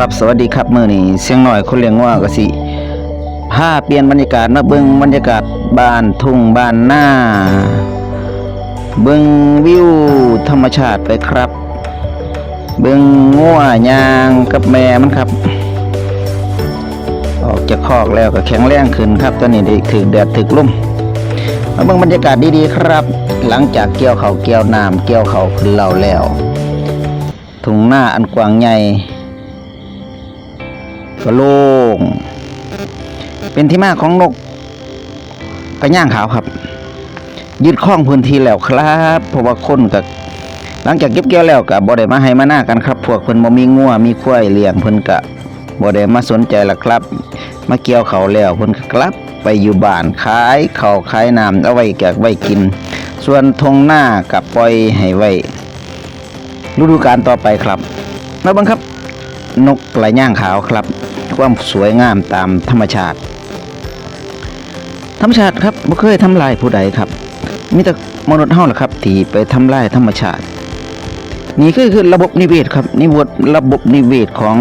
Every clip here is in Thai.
ครับสวัสดีครับมื้อนี้เสียงหน่อยคนเลี้ยงว่ากสิพาเปลี่ยนบรรยากาศมาเบิ่งบรรยากาศบ้านทุ่งบ้านหน้า เบิ่งวิวธรรมชาติไปครับ เบิ่งงัวยางกับแม่มันครับ ออกจากคอกแล้วก็แข็งแรงขึ้นครับ ตอนนี้ได้ถึกแดดถึกลุ่มมาเบิ่งบรรยากาศดีๆครับ หลังจากเกี่ยวเขาเกี่ยวน้ำเกี่ยวเขาขึ้นเราแล้วทุ่งหน้าอันกว้างใหญ่ ก็โล่งเป็นที่มาของนกกระย่างขาวครับ ยึดครองพื้นที่แล้วครับเพราะว่าคนกับหลังจากเก็บเกี่ยวแล้วกับบ่ได้มาให้มาหน้ากันครับพวกเพิ่นบ่มีงัวมีควายเลี้ยงเพิ่นกะบ่ได้มาสนใจละครับ มาเกี่ยวเขาแล้วเพิ่นก็กลับ ไปอยู่บ้านขายข้าวขายน้ำเอาไว้แกไว้กิน ส่วนทงหน้ากับปล่อยให้ไว้ฤดูกาลต่อไปครับมาเบังครับ นกไหลย่างขาวครับ ความสวยงามตามธรรมชาติ ธรรมชาติครับบ่เคยทำลายผู้ใดครับ มีแต่มนุษย์เฮาแหละครับที่ไปทำลายธรรมชาติ นี่คือคือระบบนิเวศครับนี่วดระบบนิเวศของ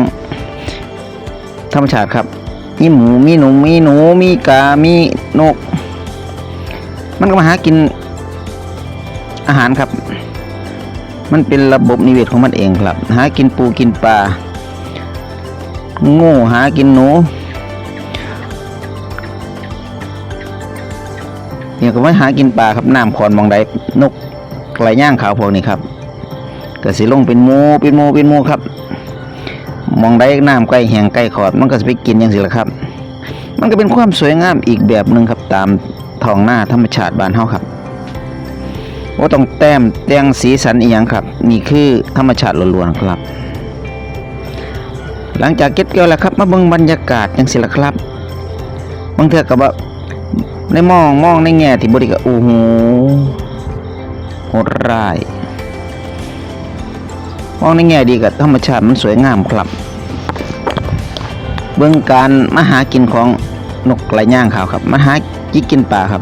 ธรรมชาติครับมีหมูมีหนูมีหนูมีกา มีนก มันก็มาหากินอาหารครับ มันเป็นระบบนิเวศของมันเองครับ หากินปูกินปลา งูหากินหนูเนี่ยก็ไว้หากินปลาครับน้ำขอนมองใดนกไหลย่างขาวพวกนี้ครับก็สิลงเป็นมูเป็นมูเป็นมูครับ มองได้น้ำใกล้แหงใกล้ขอด มันก็จะไปกินอย่างสิละครับ มันก็เป็นความสวยงามอีกแบบหนึ่งครับตามท้องหน้าธรรมชาติบ้านเฮาครับว่าต้องแต้มแต่งสีสันอีหยังครับ นี่คือธรรมชาติล้วนๆครับ หลังจากเก็บเกี่ยวแล้วครับ มาเบิ่งบรรยากาศจังสิละครับบางเทื่อก็บ่ในมองมองในแง่ที่บ่ดีก็โอ้โหโหดร้ายมองในแง่ดีกับธรรมชาติมันสวยงามครับ เบื้องการมาหากินของนกไหลย่างขาวครับมาหาจิกกินปลาครับ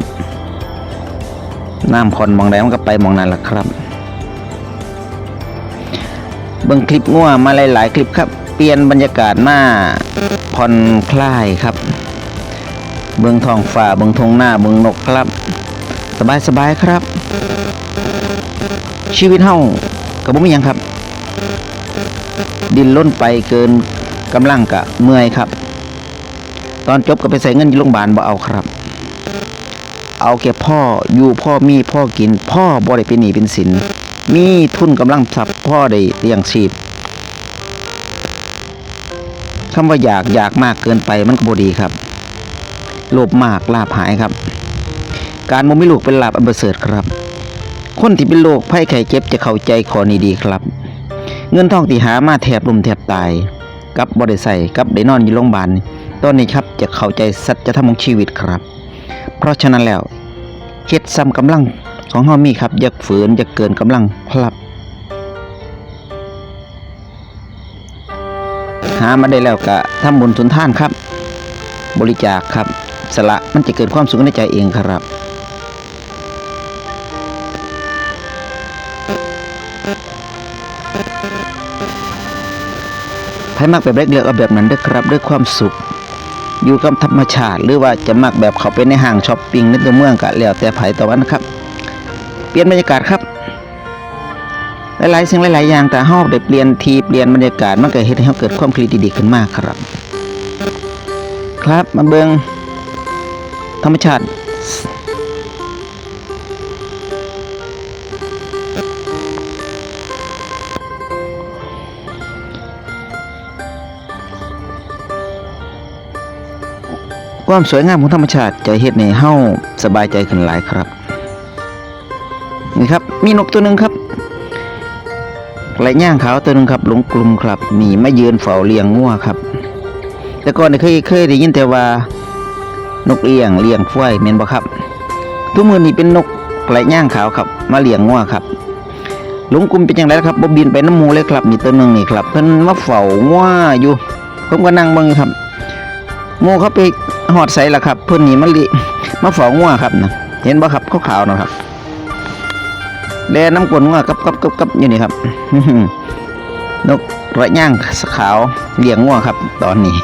น้ำคอนมองใดมันก็ไปมองนั่นแหละครับ เบื้องคลิปง่วมาหลาย ๆ คลิปครับ เปลี่ยนบรรยากาศมาผ่อนคลายครับ เบื้องทองฟ้าเบื้องทงหน้าเบื้องนกครับ สบายสบายครับ ชีวิตเฮากับบ่มีหยังครับ ดินล้นไปเกินกำลังกะเมื่อยครับ ตอนจบก็ไปใส่เงินอยู่โรงพยาบาลบ่เอาครับ เอาแค่พ่ออยู่พ่อมีพ่อกิน พ่อบ่ได้เป็นหนี้เป็นสินมีทุนกำลังทรัพย์พ่อได้เลี้ยงชีพ คำว่าอยากอยากมากเกินไปมันก็บ่ดีครับ โลภมากลาภหายครับ การบ่มีลูกเป็นลาภอันประเสริฐครับ คนที่เป็นโรคภัยไข้เจ็บจะเข้าใจข้อนี้ดีครับ เงินทองที่หามาแทบลุ่มแทบตายกับบ่ได้ใส่กับได้นอนอยู่โรงพยาบาลตอนนี้ครับจะเข้าใจสัจธรรมของชีวิตครับ เพราะฉะนั้นแล้วเฮ็ดซ้ำกำลังของเฮามีครับอย่าฝืนอย่าเกินกำลังครับ หามาได้แล้วก็ทำบุญสุนท่านครับ บริจาคครับ สละมันจะเกิดความสุขในใจเองครับไผมักแบบเล็กเลือกเอาแบบนั้นด้อครับด้วยความสุข อยู่กับธรรมชาติ หรือว่าจะมักแบบเขาไปในห้างช้อปปิ้งในตัวเมืองก็แล้วแต่ไผ่ต่อวันนครับ เปลี่ยนบรรยากาศครับ หลายๆสิ่งหลายๆอย่างแต่เฮาได้เปลี่ยนทีเปลี่ยนบรรยากาศมันก็เฮ็ดให้เฮาเกิดความคิดดีๆขึ้นมากครับ ครับมาเบิ่งธรรมชาติความสวยงามของธรรมชาติจะเฮ็ดให้เฮาสบายใจขึ้นหลายครับ นี่ครับ มีนกตัวหนึ่งครับ ไหลย่างขาวตัวนึ่งครับหลงกลุ่มครับนี่มายืนเฝ้าเลี้ยงงัวครับ แต่ก่อนเคยเคยได้ยินแต่ว่านกเลี้ยงเลี้ยงฝ้ายแม่นบ่ครับ ทุกมือนี้เป็นนกไหลย่างขาวครับ มาเลี้ยงงัวครับหลงกลุ่มเป็นจังไดล่ะครับบ่บินไปน้ำมูเลยครับนี่ตัวหนึงนี่ครับเพิ่นมาเฝ้างัวอยู่ผมก็นั่งเบิ่งครับหมูเขาไปหอดใส่ละครับ เพื่นนี่มาลิมาเฝ้างัวครับนะเห็นบ่ครับขาวๆนะครับ แดน้ำกลนงัวกับกับกับกับอยู่นี่ครับนกระย่างขาวเลี้ยงงัวครับ ตอนนี้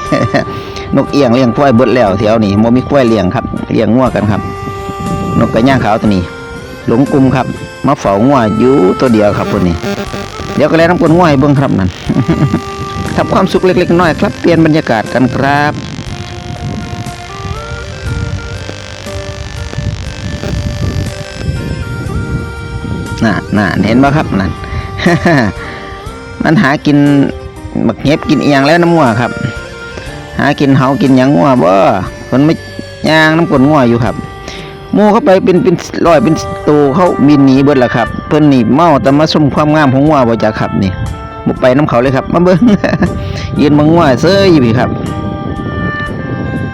นกเอียงเลี้ยงควายเบิดแล้วแถวนี้โมมีควายเลี้ยงครับเลี้ยงงัวกันครับ นกกระย่างขาวตัวนี้ หลงกลุ่มครับมาเฝ้างัวอยู่ตัวเดียวครับตัวนี้ เดี๋ยวก็แล้วน้ำกลนงัวให้เบิ่งครับนั่นทำความสุขเล็กๆน้อยครับเปลี่ยนบรรยากาศกันครับ น่ะน่ะเห็นบ่ครับนั่นมันหากินหมักเห็บกินเอียงแล้วน้ำงัวครับ หากินเหากินหยังงัวบ่คนไม่ย่างน้ำกลนงัวอยู่ครับมูเข้าไปเป็นเป็นร้อยเป็นตูเขาบินหนีเบิดละครับ เพิ่นนี่เมาแต่มาชมความงามของงัวบ่จักครับนี่บ่ไปน้ำเขาเลยครับมาเบิ่งยืนมางัวเซ้ยอยู่พี่ครับ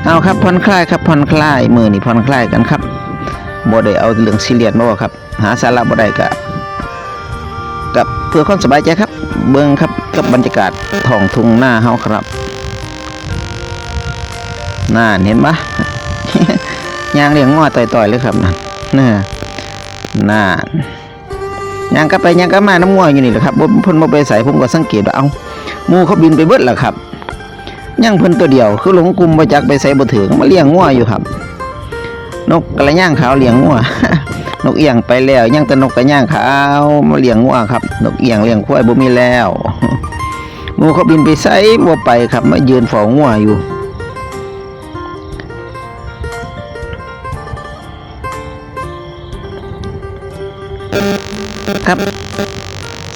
เอาครับผ่อนคลายครับผ่อนคลายมือนี่ผ่อนคลายกันครับ บ่ได้เอาเรื่องซีเรียสมาว่าครับ หาสาระบ่ได้กะกับเพื่อความสบายใจครับ เบิ่งครับกับบรรยากาศท้องทุ่งหน้าเฮาครับน่าเห็นปะยางเลี้ยงงอต่อยๆเลยครับนั่นน่น่ายางกลับไปยางกลับมาน้ำง้ออยู่นี่แหละครับเพิ่นบ่ไปใส่ผมก็สังเกตว่าเอ้ามูเขาบินไปเบิดแล้วครับยังเพิ่นตัวเดียว คือหลงกลุ่มบ่จักไปใส่บ่ถึงมาเลี้ยงงัวอยู่ครับ นกกระย่างขาวเลี้ยงงัวนกเอียงไปแล้วยังแต่นกกระย่างขาวมาเลี้ยงงัวครับ นกเอียงเลี้ยงควายบ่มีแล้วหมูเขาบินไปไสบ่ไปครับมายืนฝ้างัวอยู่ครับ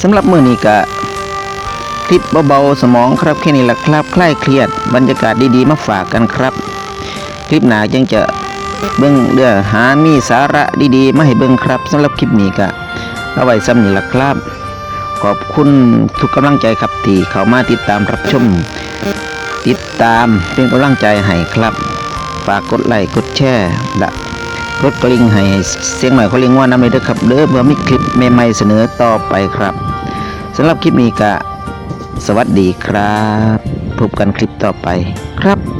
สำหรับมื้อนี้ก็คลิปเบาๆสมองครับแค่นี้แหละครับคลายเครียดบรรยากาศดีๆมาฝากกันครับ คลิปหนายังจะ เบิ่งเรื่อหามีสาระดีๆมาให้เบิ่งครับสำหรับคลิปนี้ก็เอาไว้ซ้ำนี่ละครับ ขอบคุณทุกกำลังใจครับที่เข้ามาติดตามรับชม ติดตามเป็นกำลังใจให้ครับฝากกดไลค์กดแชร์และกดกระลิ่งให้เสียงใหม่เขาเรียกว่าน้ำเลยเด้อครับเด้อเพื่อมีคลิปใหม่ๆเสนอต่อไปครับสำหรับคลิปนี้ก็สวัสดีครับ พบกันคลิปต่อไปครับ